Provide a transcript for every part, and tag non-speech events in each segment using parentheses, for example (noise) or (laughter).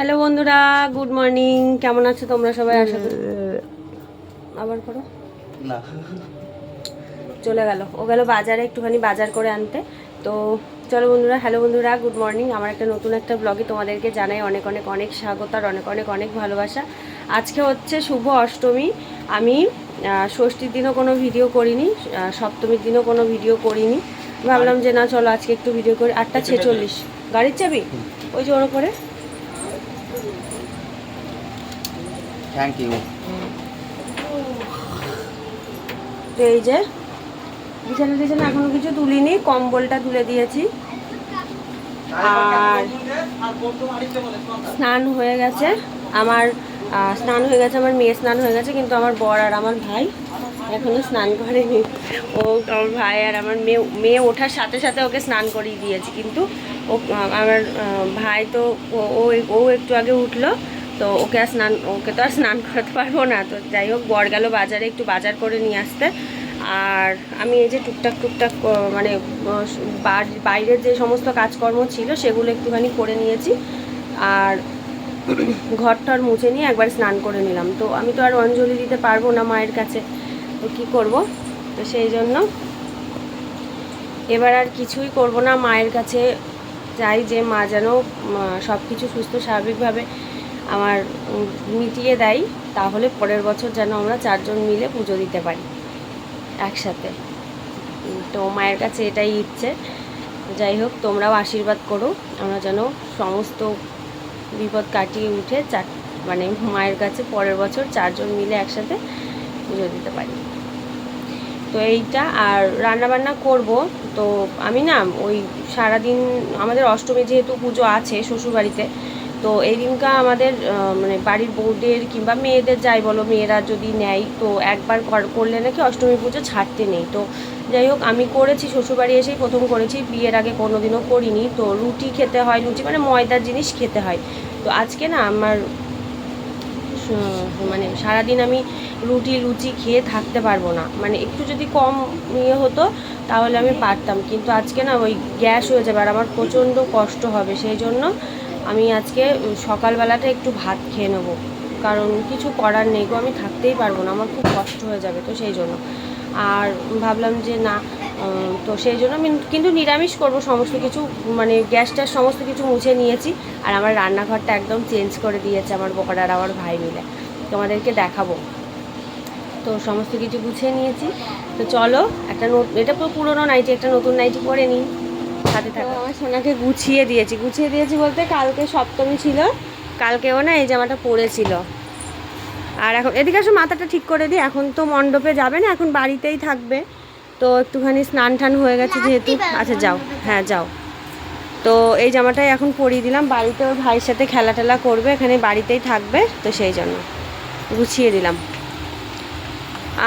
Hello বন্ধুরা good morning. কেমন আছো তোমরা সবাই? আশা করি আবার করো। না। চলে গেল। ও গেল বাজারে একটুখানি বাজার করে আনতে। তো চলো বন্ধুরা হ্যালো বন্ধুরা গুড মর্নিং। আমার একটা নতুন একটা ব্লগে তোমাদেরকে জানাই অনেক অনেক অনেক স্বাগত আর অনেক অনেক অনেক ভালোবাসা। আজকে হচ্ছে শুভ অষ্টমী। আমি ষষ্ঠীর দিনও কোনো ভিডিও করিনি সপ্তমীর দিনও কোনো ভিডিও করিনি। ভাবলাম যে না চলো আজকে একটু ভিডিও করি। আটটা ছেচল্লিশ। গাড়ির চাবি? ওই যে ওর করে থ্যাংক ইউ তো এই যে, বিছানা টিছানা এখনও কিছু তুলিনি, কম্বলটা তুলে দিয়েছি। আর স্নান হয়ে গেছে। আমার স্নান হয়ে গেছে, আমার মেয়ে স্নান হয়ে গেছে, কিন্তু আমার বর আর আমার ভাই এখনও স্নান করেনি। ও আমার ভাই আর আমার মেয়ে মেয়ে ওঠার সাথে সাথে ওকে স্নান করিয়ে দিয়েছি, কিন্তু ও আমার ভাই তো, ও- ও একটু আগে উঠল, তো ওকে আর স্নান, ওকে তো আর স্নান (laughs) করাতে পারব না। তো যাই হোক, বর গেল বাজারে একটু বাজার করে নিয়ে আসতে। আর আমি এই যে টুকটাক টুকটাক মানে বাইরের যে সমস্ত কাজকর্ম ছিল, সেগুলো একটুখানি করে নিয়েছি। আর (clears throat) ঘরটার মুছে নিয়ে একবার স্নান করে নিলাম। তো আমি তো আর অঞ্জলি দিতে পারব না মায়ের কাছে। তো কী করব? তো সেই জন্য এবার আর কিছুই করব না। মায়ের কাছে চাই যে মা যেন সব কিছু সুস্থ, স্বাভাবিকভাবে আমার মিটিয়ে দেয়, তাহলে পরের বছর যেন আমরা চারজন মিলে পুজো দিতে পারি, একসাথে। তো মায়ের কাছে এটাই ইচ্ছে। যাই হোক, তোমরাও আশীর্বাদ করো, আমরা যেন সমস্ত বিপদ কাটিয়ে উঠে চার মানে মায়ের কাছে পরের বছর চারজন মিলে একসাথে পুজো দিতে পারি। তো এইটা আর রান্নাবান্না করব। তো আমি না ওই সারাদিন আমাদের অষ্টমী যেহেতু পুজো আছে শ্বশুরবাড়িতে, তো এই দিনকা আমাদের মানে বাড়ির বউদের কিংবা মেয়েদের যাই বলো, মেয়েরা যদি নেয়, তো একবার কর- করলে নাকি অষ্টমী পুজো ছাড়তে নেই। তো যাই হোক, আমি করেছি, শ্বশুরবাড়ি এসেই প্রথম করেছি, বিয়ের আগে কোনোদিনও করিনি। তো রুটি খেতে হয়, রুটি মানে ময়দার জিনিস খেতে হয়। তো আজকে না আমার মানে সারাদিন আমি রুটি, লুচি খেয়ে থাকতে পারব না। মানে একটু যদি কম ইয়ে হতো, তাহলে আমি পারতাম। কিন্তু আজকে না ওই গ্যাস হয়ে যাবে আর আমার প্রচণ্ড কষ্ট হবে। সেই জন্য আমি আজকে সকালবেলাটা একটু ভাত খেয়ে নেব। কারণ কিছু করার নেই গো, আমি থাকতেই পারব না। আমার খুব কষ্ট হয়ে যাবে তো সেই জন্য। আর ভাবলাম যে না তো সেই জন্য আমি কিন্তু নিরামিষ করব, সমস্ত কিছু মানে গ্যাস ট্যাস সমস্ত কিছু মুছে নিয়েছি। আর আমার রান্নাঘরটা একদম চেঞ্জ করে দিয়েছে আমার বকর আর আমার ভাই মিলে। তোমাদেরকে দেখাবো। তো সমস্ত কিছু গুছিয়ে নিয়েছি। তো চলো, একটা এটা পুরো পুরোনো নাইটি, একটা নতুন নাইটি পরে নিই। সাথে থাকো। আমার সোনাকে গুছিয়ে দিয়েছি। গুছিয়ে দিয়েছি বলতে কালকে সপ্তমী ছিল, কালকেও না এই জামাটা পরেছিল। আর এখন এদিকে আসো মাথাটা ঠিক করে দিই। এখন তো মণ্ডপে যাবে না এখন বাড়িতেই থাকবে। তো একটুখানি স্নান টান হয়ে গেছে যেহেতু। আচ্ছা যাও। হ্যাঁ যাও। তো এই জামাটাই এখন পরিয়ে দিলাম। বাড়িতে ওর ভাইয়ের সাথে খেলা টেলা করবে এখানে বাড়িতেই থাকবে তো সেই জন্য গুছিয়ে দিলাম।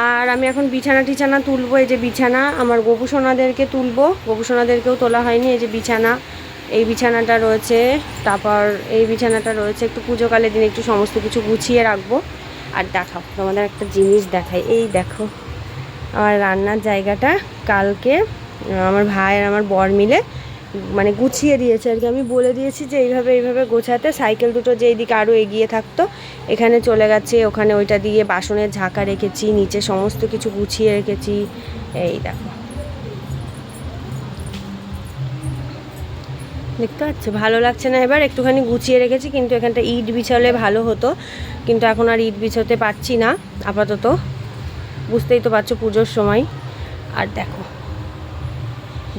আর আমি এখন বিছানা টিছানা তুলবো এই যে বিছানা। আমার গোপুসোনাদেরকে তুলবো। গোপুসোনাদেরকেও তোলা হয়নি এই যে বিছানা। এই বিছানাটা রয়েছে তারপর এই বিছানাটা রয়েছে একটু পুজোকালের দিন একটু সমস্ত কিছু গুছিয়ে রাখব। আর দেখাও, তোমাদের একটা জিনিস দেখাই। এই দেখো, আমার রান্নার জায়গাটা কালকে আমার ভাই আর আমার বর মিলে মানে গুছিয়ে দিয়েছে আর কি। আমি বলে দিয়েছি যে এইভাবে এইভাবে গোছাতে, সাইকেল দুটো যে এইদিকে আরও এগিয়ে থাকতো, এখানে চলে গেছে, ওখানে ওইটা দিয়ে বাসনের ঝাঁকা রেখেছি, নিচে সমস্ত কিছু গুছিয়ে রেখেছি। এই দেখো। দেখতে পাচ্ছ ভালো লাগছে না। এবার একটুখানি গুছিয়ে রেখেছি, কিন্তু এখানটা ইট বিছালে ভালো হতো। কিন্তু এখন আর ইট বিছাতে পারছি না, আপাতত। বুঝতেই তো পারছ পুজোর সময়। আর দেখো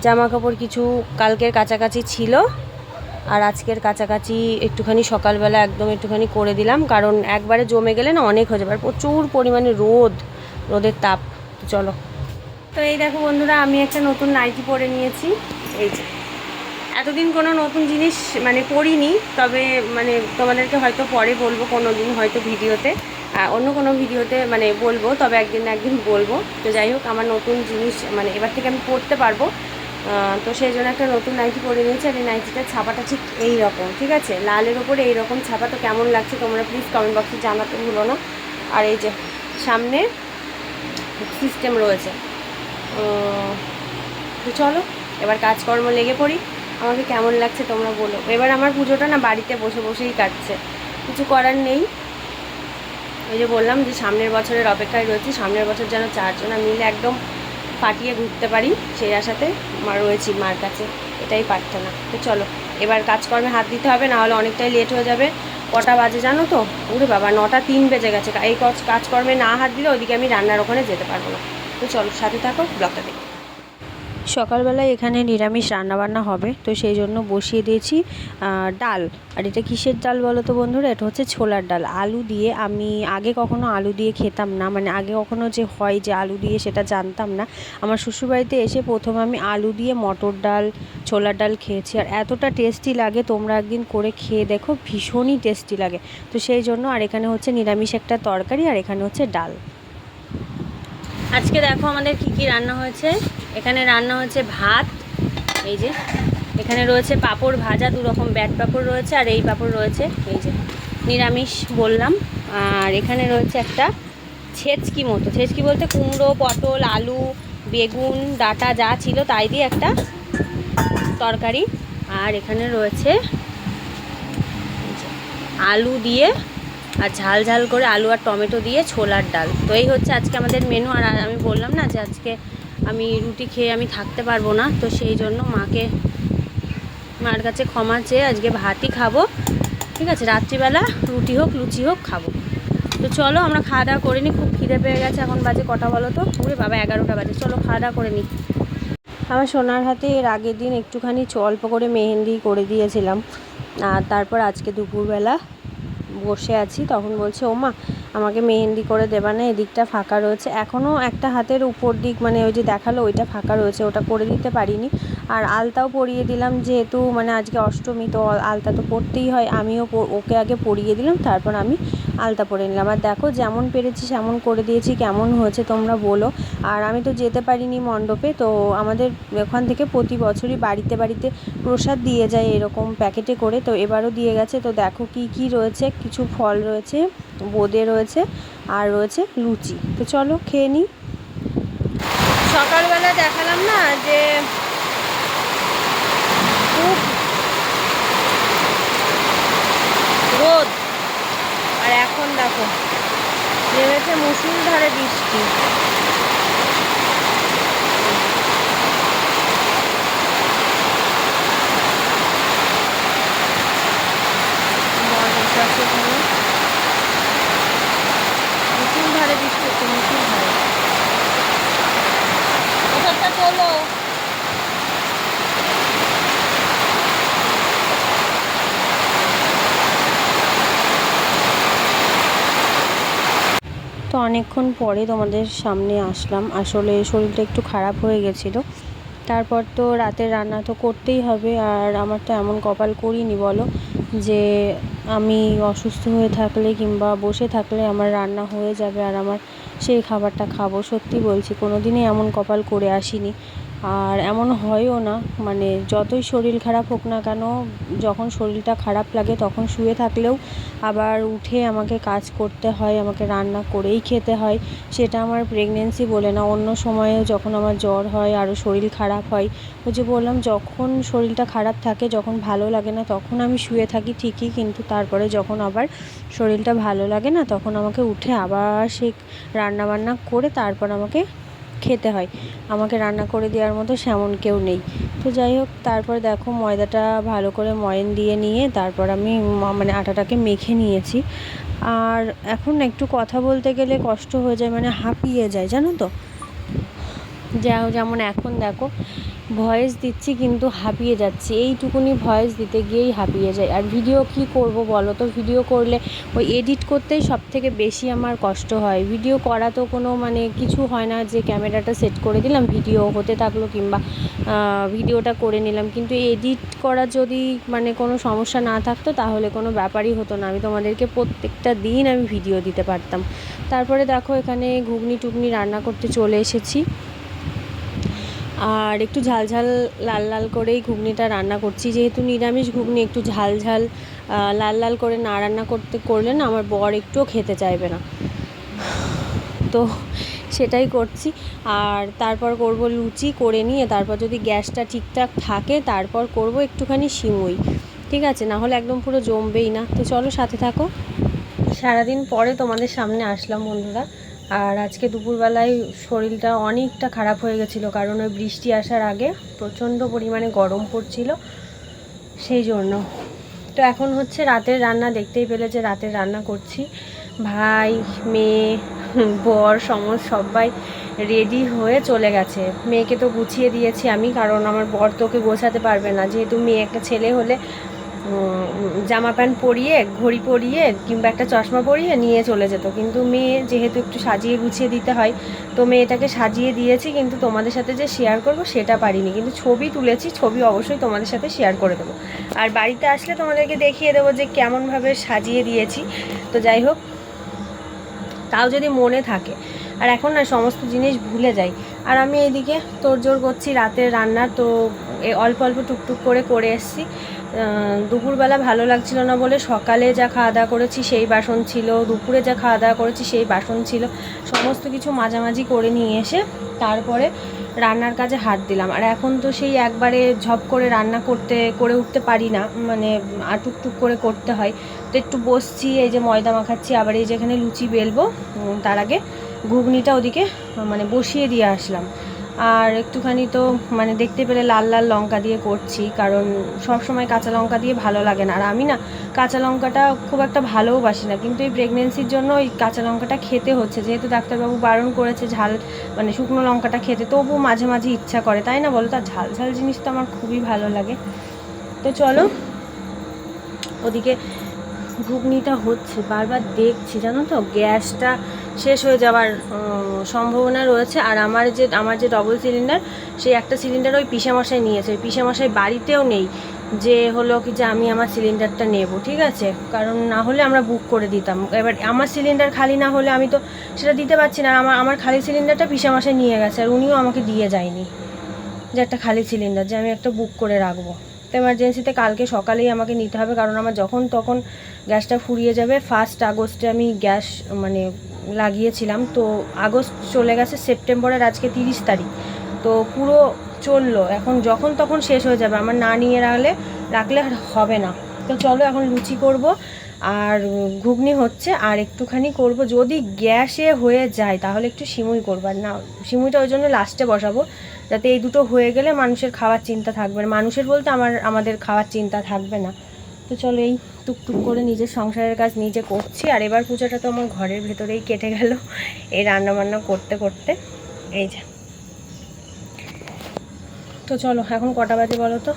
জামা কাপড় কিছু কালকের কাছাকাছি ছিল, আর আজকের কাছাকাছি একটুখানি সকালবেলা একদম একটুখানি করে দিলাম, কারণ একবারে জমে গেলে না অনেক হয়ে যাবে প্রচুর পরিমাণে রোদ, রোদের তাপ। চলো। তো এই দেখো বন্ধুরা, আমি একটা নতুন নাইটি পরে নিয়েছি, এই যে। এতদিন কোনো নতুন জিনিস মানে পড়িনি, তবে মানে তোমাদেরকে হয়তো পরে বলব কোনো দিন হয়তো ভিডিওতে। অন্য কোনো ভিডিওতে মানে বলব, তবে একদিন একদিন বলব। তো যাই হোক, আমার নতুন জিনিস মানে এবার থেকে আমি পড়তে পারব। তো সেই জন্য একটা নতুন নাইটি পরে নিয়েছি, আর এই নাইটিটার ছাপাটা ঠিক এই রকম ঠিক আছে? লালের ওপরে এই রকম ছাপা, তো কেমন লাগছে তোমরা প্লিজ কমেন্ট বক্সে জানাতে ভুলো না। আর এই যে সামনে সিস্টেম রয়েছে। তো চলো, এবার কাজকর্ম লেগে পড়ি। আমাকে কেমন লাগছে তোমরা বলো। এবার আমার পুজোটা না বাড়িতে বসে বসেই কাটছে। কিছু করার নেই। ওই যে বললাম যে সামনের বছরের অপেক্ষায় রয়েছি। সামনের বছর যেন চারজনা মিলে একদম ফাটিয়ে ঘুরতে পারি, সেই আশাতে মা রয়েছি মার কাছে। এটাই প্রার্থনা। তো চলো, এবার কাজকর্মে হাত দিতে হবে না হলে অনেকটাই লেট হয়ে যাবে। কটা বাজে জানো তো? উরে বাবা, নটা তিন বেজে গেছে। এই কাজ- কাজকর্মে না হাত দিলে ওইদিকে আমি রান্নার ওখানে যেতে পারব না। তো চলো, সাথে থাকো, ব্লগটা দেখো। সকালবেলায় এখানে নিরামিষ রান্নাবান্না হবে, তো সেই জন্য বসিয়ে দিয়েছি ডাল। আর এটা কিসের ডাল বলো তো বন্ধুরা? এটা হচ্ছে ছোলার ডাল। আলু দিয়ে আমি আগে কখনো আলু দিয়ে খেতাম না মানে আগে কখনো যে হয় যে আলু দিয়ে সেটা জানতাম না। আমার শ্বশুরবাড়িতে এসে প্রথমে আমি আলু দিয়ে মটর ডাল, ছোলার ডাল খেয়েছি। আর এতটা টেস্টি লাগে, তোমরা একদিন করে খেয়ে দেখো, ভীষণই টেস্টি লাগে। তো সেই জন্য আর এখানে হচ্ছে নিরামিষ একটা তরকারি, আর এখানে হচ্ছে ডাল। আজকে দেখো আমাদের কি কি রান্না হয়েছে। এখানে রান্না হয়েছে ভাত, এই যে। এখানে রয়েছে পাঁপড় ভাজা, দু রকম ব্যাট পাঁপড় রয়েছে আর এই পাঁপড় রয়েছে, এই যে। নিরামিষ বললাম। আর এখানে রয়েছে একটা ছেচকি মতো। ছেচকি বলতে কুমড়ো, পটল, আলু, বেগুন, ডাটা যা ছিল তাই দিয়ে একটা তরকারি। আর এখানে রয়েছে আলু দিয়ে আর ঝাল ঝাল করে আলু আর টমেটো দিয়ে ছোলার ডাল। তো এই হচ্ছে আজকে আমাদের মেনু আর আমি বললাম না যে আজকে আমি রুটি খেয়ে আমি থাকতে পারব না, তো সেই জন্য মাকে, মার কাছে ক্ষমা চেয়ে আজকে ভাতই খাব। ঠিক আছে, রাত্রিবেলা রুটি হোক, লুচি হোক, খাব। তো চলো আমরা খাওয়া দাওয়া করে নিই খুব খিদে পেয়ে গেছে, এখন বাজে কটা বলো তো? পুরে বাবা, এগারোটা বাজে। চলো খাওয়া দাওয়া করে নিই আমার সোনার হাতে এর আগের দিন একটুখানি অল্প করে মেহেন্দি করে দিয়েছিলাম। আর তারপর আজকে দুপুরবেলা বসে আছি, তখন বলছে, ওমা, আমাকে মেহেন্দি করে দেবা না, এদিকটা ফাঁকা রয়েছে। এখনও একটা হাতের উপর দিক মানে ওই যে দেখাল, ওইটা ফাঁকা রয়েছে, ওটা করে দিতে পারিনি। আর আলতাও পরিয়ে দিলাম যেহেতু মানে আজকে অষ্টমী, তো আলতা তো পরতেই হয়। আমিও ওকে আগে পরিয়ে দিলাম, তারপর আমি আলতা পরে নিলাম। আর দেখো যেমন পেরেছি সেমন করে দিয়েছি, কেমন হয়েছে তোমরা বলো। আর আমি তো যেতে পারিনি মণ্ডপে, তো আমাদের ওখান থেকে প্রতি বছরই বাড়িতে বাড়িতে প্রসাদ দিয়ে যায় এরকম প্যাকেটে করে, তো এবারও দিয়ে গেছে। তো দেখো কি কি রয়েছে, কিছু ফল রয়েছে, বোঁদে রয়েছে, আর রয়েছে লুচি। তো চলো খেয়ে নিই। সকালবেলা দেখালাম না যে খুব রোদ। আর এখন দেখো নেমেছে মুসুলধারে বৃষ্টি। মুসুল ধারে বৃষ্টি ধারে ওটা চলো তো অনেকক্ষণ পরে তোমাদের সামনে আসলাম। আসলে শরীরটা একটু খারাপ হয়ে গেছিল। তারপর তো রাতের রান্না তো করতেই হবে। আর আমার তো এমন কপাল করিনি, বলো। যে আমি অসুস্থ হয়ে থাকলে কিংবা বসে থাকলে আমার রান্না হয়ে যাবে আর আমার সেই খাবারটা খাব। সত্যি বলছি কোনো দিনই এমন কপাল করে আসিনি। আর এমন হয়ও না। মানে যতই শরীর খারাপ হোক না কেন, যখন শরীরটা খারাপ লাগে তখন শুয়ে থাকলেও আবার উঠে আমাকে কাজ করতে হয়, আমাকে রান্না করেই খেতে হয়। সেটা আমার প্রেগনেন্সি বলে না। অন্য সময়েও যখন আমার জ্বর হয়, আরও শরীর খারাপ হয়, ওই যে বললাম, যখন শরীরটা খারাপ থাকে, যখন ভালো লাগে না, তখন আমি শুয়ে থাকি ঠিকই, কিন্তু তারপরে যখন আবার শরীরটা ভালো লাগে না, তখন আমাকে উঠে আবার সেই রান্নাবান্না করে তারপর আমাকে খেতে হয়। আমাকে রান্না করে দেওয়ার মতো সেমন কেউ নেই। তো যাই হোক, তারপর দেখো ময়দাটা ভালো করে ময়ন দিয়ে নিয়ে তারপর আমি মানে আটাটাকে মেখে নিয়েছি। আর এখন একটু কথা বলতে গেলে কষ্ট হয়ে যায় মানে হাঁপিয়ে যায়, জানো তো? যা যেমন এখন দেখো ভয়েস দিচ্ছি কিন্তু হাঁপিয়ে যাচ্ছি। এইটুকুনি ভয়েস দিতে গিয়েই হাঁপিয়ে যায় আর ভিডিও কি করব বলো তো? ভিডিও করলে ওই এডিট করতেই সব থেকে বেশি আমার কষ্ট হয়। ভিডিও করা তো কোনো মানে কিছু হয় না যে ক্যামেরাটা সেট করে দিলাম, ভিডিও হতে থাকল কিংবা ভিডিওটা করে নিলাম। কিন্তু এডিট করা যদি মানে কোনো সমস্যা না থাকতো তাহলে কোনো ব্যাপারই হতো না। আমি তোমাদেরকে প্রত্যেকটা দিন আমি ভিডিও দিতে পারতাম। তারপরে দেখো এখানে ঘুগনি টুগনি রান্না করতে চলে এসেছি। আর একটু ঝাল ঝাল, লাল লাল করেই ঘুগনিটা রান্না করছি। যেহেতু নিরামিষ ঘুগনি, একটু ঝাল ঝাল লাল লাল করে না রান্না করতে, করলে না আমার বর একটুও খেতে চাইবে না। তো সেটাই করছি। আর তারপর করব লুচি করে নিয়ে, তারপর যদি গ্যাসটা ঠিকঠাক থাকে, তারপর করব একটুখানি সিমুই। ঠিক আছে? না হলে একদম পুরো জমবেই না। তো চলো সাথে থাকো। সারাদিন পরে তোমাদের সামনে আসলাম বন্ধুরা। আর আজকে দুপুরবেলায় শরীরটা অনেকটা খারাপ হয়ে গেছিল, কারণ ওই বৃষ্টি আসার আগে প্রচণ্ড পরিমাণে গরম পড়ছিল, সেই জন্য। তো এখন হচ্ছে রাতের রান্না, দেখতেই পেলে যে রাতের রান্না করছি। ভাই, মেয়ে, বর, সমস্ত সবাই রেডি হয়ে চলে গেছে। মেয়েকে তো গুছিয়ে দিয়েছি আমি, কারণ আমার বর তোকে গোছাতে পারবে না। যেহেতু মেয়ে একটা ছেলে হলে জামা প্যান্ট পরিয়ে, ঘড়ি পরিয়ে কিংবা একটা চশমা পরিয়ে নিয়ে চলে যেত। কিন্তু মেয়ে যেহেতু একটু সাজিয়ে গুছিয়ে দিতে হয়, তো মেয়েটাকে সাজিয়ে দিয়েছি কিন্তু তোমাদের সাথে যে শেয়ার করব সেটা পারিনি। কিন্তু ছবি তুলেছি, ছবি অবশ্যই তোমাদের সাথে শেয়ার করে দেবো। আর বাড়িতে আসলে তোমাদেরকে দেখিয়ে দেবো যে কেমনভাবে সাজিয়ে দিয়েছি। তো যাই হোক, তাও যদি মনে থাকে। আর এখন না সমস্ত জিনিস ভুলে যাই। আর আমি এইদিকে তোড়জোড় করছি রাতের রান্না, তো অল্প অল্প টুকটুক করে করে এসছি। দুপুরবেলা ভালো লাগছিল না বলে সকালে যা খাওয়া দাওয়া করেছি সেই বাসন ছিল, দুপুরে যা খাওয়া দাওয়া করেছি সেই বাসন ছিল। সমস্ত কিছু মাঝামাঝি করে নিয়ে এসে তারপরে রান্নার কাজে হাত দিলাম। আর এখন তো সেই একবারে ঝপ করে রান্না করতে, করে উঠতে পারি না মানে আর টুকটুক করে করতে হয়। তো একটু বসছি, এই যে ময়দা মাখাচ্ছি, আবার এই যেখানে লুচি বেলবো তার আগে ঘুগনিটা ওদিকে মানে বসিয়ে দিয়ে আসলাম। আর একটুখানি তো মানে দেখতে পেলে লাল লাল লঙ্কা দিয়ে করছি, কারণ সব সময় কাঁচা লঙ্কা দিয়ে ভালো লাগে না। আর আমি না কাঁচা লঙ্কাটা খুব একটা ভালোবাসি না, কিন্তু এই প্রেগনেন্সির জন্য ওই কাঁচা লঙ্কাটা খেতে হচ্ছে। যেহেতু ডাক্তারবাবু বারণ করেছে ঝাল মানে শুকনো লঙ্কাটা খেতে, তবুও মাঝে মাঝে ইচ্ছা করে, তাই না বলো? তার ঝাল ঝাল জিনিস তো আমার খুবই ভালো লাগে। তো চলো, ওদিকে ঘুগনিটা হচ্ছে, বারবার দেখছি, জানো তো? গ্যাসটা শেষ হয়ে যাওয়ার সম্ভাবনা রয়েছে। আর আমার যে আমার যে ডবল সিলিন্ডার সেই একটা সিলিন্ডার ওই পিসেমশাই নিয়েছে। ওই পিসেমশাই বাড়িতেও নেই। যে হলো কি যে আমি আমার সিলিন্ডারটা নেব, ঠিক আছে? কারণ না হলে আমরা বুক করে দিতাম। এবার আমার সিলিন্ডার খালি না হলে আমি তো সেটা দিতে পারছি না। আমার আমার খালি সিলিন্ডারটা পিসেমশাই নিয়ে গেছে। আর উনিও আমাকে দিয়ে যায়নি। যে একটা খালি সিলিন্ডার যে আমি একটা বুক করে রাখব। তো এমার্জেন্সিতে কালকে সকালেই আমাকে নিতে হবে। কারণ আমার যখন তখন গ্যাসটা ফুরিয়ে যাবে ফার্স্ট আগস্টে আমি গ্যাস মানে লাগিয়েছিলাম। তো আগস্ট চলে গেছে, সেপ্টেম্বরের আজকে তিরিশ তারিখ। তো পুরো চলল। এখন যখন তখন শেষ হয়ে যাবে। আমার না নিয়ে রাখলে রাখলে হবে না। তো চলো এখন লুচি করব আর ঘুগনি হচ্ছে আর একটুখানি করব। যদি গ্যাসে হয়ে যায়, তাহলে একটু সিমুই করব। আর না, সিমুইটা ওই জন্য লাস্টে বসাবো, যাতে এই দুটো হয়ে গেলে মানুষের খাওয়ার চিন্তা থাকবে। না মানুষের বলতে আমার, আমাদের খাওয়ার চিন্তা থাকবে না। তো চলো এই টুকটুক করে নিজের সংসারের কাজ নিজে করছি। আর এবার পুজোটা তো আমার ঘরের ভেতরেই কেটে গেল এই রান্না বান্না করতে করতে। এই যে। তো চলো, এখন কটা বাজে বলো তো?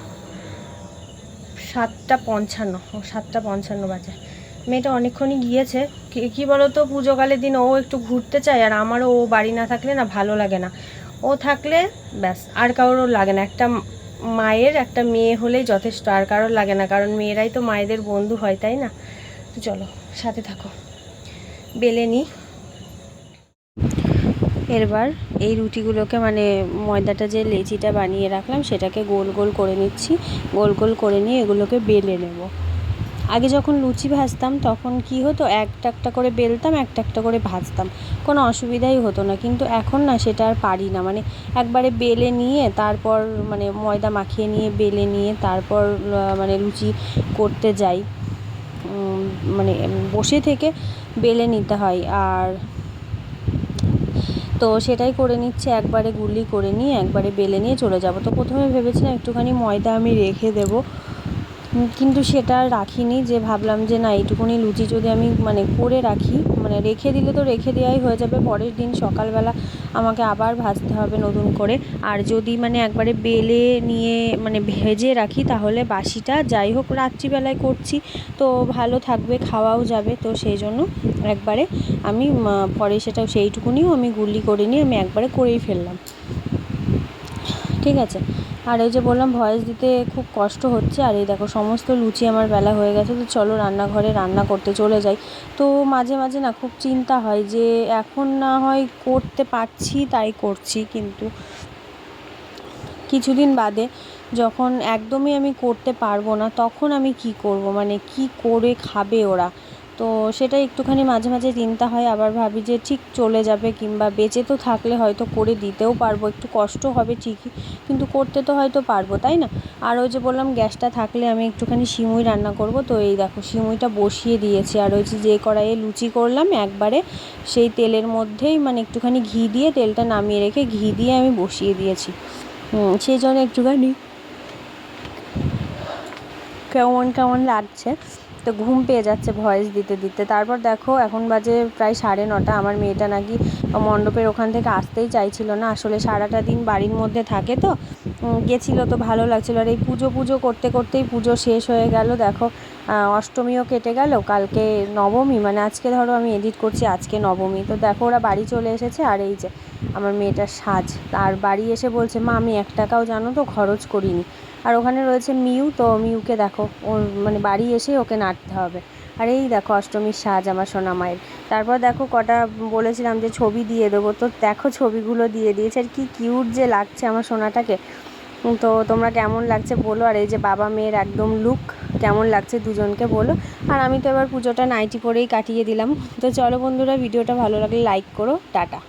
সাতটা পঞ্চান্ন। ও, সাতটা পঞ্চান্ন বাজে। মেয়েটা অনেকক্ষণই গিয়েছে। কি- কি বলো তো পুজোকালের দিন ও একটু ঘুরতে চায়, আর আমারও ও বাড়ি না থাকলে না ভালো লাগে না। ও থাকলে ব্যাস, আর কারোর লাগে না। একটা মায়ের একটা মেয়ে হলেই যথেষ্ট, আর কারোর লাগে না, কারণ মেয়েরাই তো মায়েদের বন্ধু হয়, তাই না? তো চলো, সাথে থাকো। বেলে নিই এরবার এই রুটিগুলোকে মানে ময়দাটা যে লেচিটা বানিয়ে রাখলাম, সেটাকে গোল গোল করে নিচ্ছি। গোল গোল করে নিয়ে এগুলোকে বেলে নেব। আগে যখন লুচি ভাজতাম, তখন কি হতো? একটা একটা করে বেলতাম, একটা একটা করে ভাজতাম। কোনো অসুবিধাই হতো না। কিন্তু এখন না, সেটা আর পারি না। মানে একবারে বেলে নিয়ে, তারপর মানে ময়দা মাখিয়ে নিয়ে বেলে নিয়ে, তারপর মানে লুচি করতে যাই। মানে বসে থেকে বেলে নিতে হয়। আর তো সেটাই করে নিচ্ছে। একবারে গুলি করে নিয়ে, একবারে বেলে নিয়ে চলে যাব। তো প্রথমে ভেবেছিলাম একটুখানি ময়দা আমি রেখে দেব। কিন্তু সেটা রাখিনি, যে ভাবলাম যে না, এইটুকুনি লুচি যদি আমি মানে করে রাখি মানে রেখে দিলে তো রেখে দেওয়াই হয়ে যাবে, পরের দিন সকালবেলা আমাকে আবার ভাজতে হবে নতুন করে। আর যদি মানে একবারে বেলে নিয়ে মানে ভেজে রাখি, তাহলে বাসিটা, যাই হোক রাত্রিবেলায় করছি, তো ভালো থাকবে, খাওয়াও যাবে, তো সেই জন্য একবারে আমি পরে সেটা সেইটুকুনিও আমি গুলি করে নিয়ে আমি একবারে করেই ফেললাম। ঠিক আছে? আর এই যে বললাম, ভয়েস দিতে খুব কষ্ট হচ্ছে। আর এই দেখো, সমস্ত লুচি আমার বেলা হয়ে গেছে, তো চলো রান্নাঘরে রান্না করতে চলে যাই। তো মাঝে মাঝে না খুব চিন্তা হয় যে, এখন না হয় করতে পারছি, তাই করছি। কিন্তু কিছুদিন বাদে যখন একদমই আমি করতে পারব না, তখন আমি কি করব? মানে কি করে খাবে ওরা? তো সেটা একটুখানি মাঝে মাঝে চিন্তা হয়, আবার ভাবি যে ঠিক চলে যাবে কিংবা বেঁচে তো থাকলে হয়তো করে দিতেও পারব, একটু কষ্ট হবে ঠিকই, কিন্তু করতে তো হয়তো পারব, তাই না? আর ওই যে বললাম গ্যাসটা থাকলে আমি একটুখানি সিমুই রান্না করব, তো এই দেখো সিমুইটা বসিয়ে দিয়েছি, আর ওই যে যে কড়াইয়ে লুচি করলাম একবারে সেই তেলের মধ্যেই মানে একটুখানি ঘি দিয়ে তেলটা নামিয়ে রেখে ঘি দিয়ে আমি বসিয়ে দিয়েছি। সেই জন্য একটুখানি কেমন কেমন লাগছে? তো ঘুম পেয়ে যাচ্ছে ভয়েস দিতে দিতে। তারপর দেখো, এখন বাজে প্রায় সাড়ে নটা। আমার মেয়েটা নাকি মণ্ডপের ওখান থেকে আসতেই চাইছিল না। আসলে সারাটা দিন বাড়ির মধ্যে থাকে তো। গেছিল তো ভালো লাগছিল। আর এই পুজো পুজো করতে করতেই পুজো শেষ হয়ে গেল। দেখো অষ্টমীও কেটে গেল। কালকে নবমী। মানে আজকে ধরো আমি এডিট করছি, আজকে নবমী। তো দেখো, ওরা বাড়ি চলে এসেছে। আর এই যে, আমার মেয়েটার সাজ। আর বাড়ি এসে বলছে, মা, আমি এক টাকাও জানো তো খরচ করিনি। আর ওখানে রয়েছে মিউ, তো মিউকে দেখো, ওর মানে বাড়ি এসে ওকে নাড়তে হবে। আর এই দেখো অষ্টমীর সাজ আমার সোনা মায়ের। তারপর দেখো কটা বলেছিলাম যে ছবি দিয়ে দেবো, তো দেখো ছবিগুলো দিয়ে দিয়েছে। আর কি কিউট যে লাগছে আমার সোনাটাকে। তো তোমরা কেমন লাগছে বলো, আর এই যে বাবা মেয়ের একদম লুক কেমন লাগছে দুজনকে বলো। আর আমি তো এবার পুজোটা নাইটি পরেই কাটিয়ে দিলাম। তো চলো বন্ধুরা, ভিডিওটা ভালো লাগলে লাইক করো, টাটা।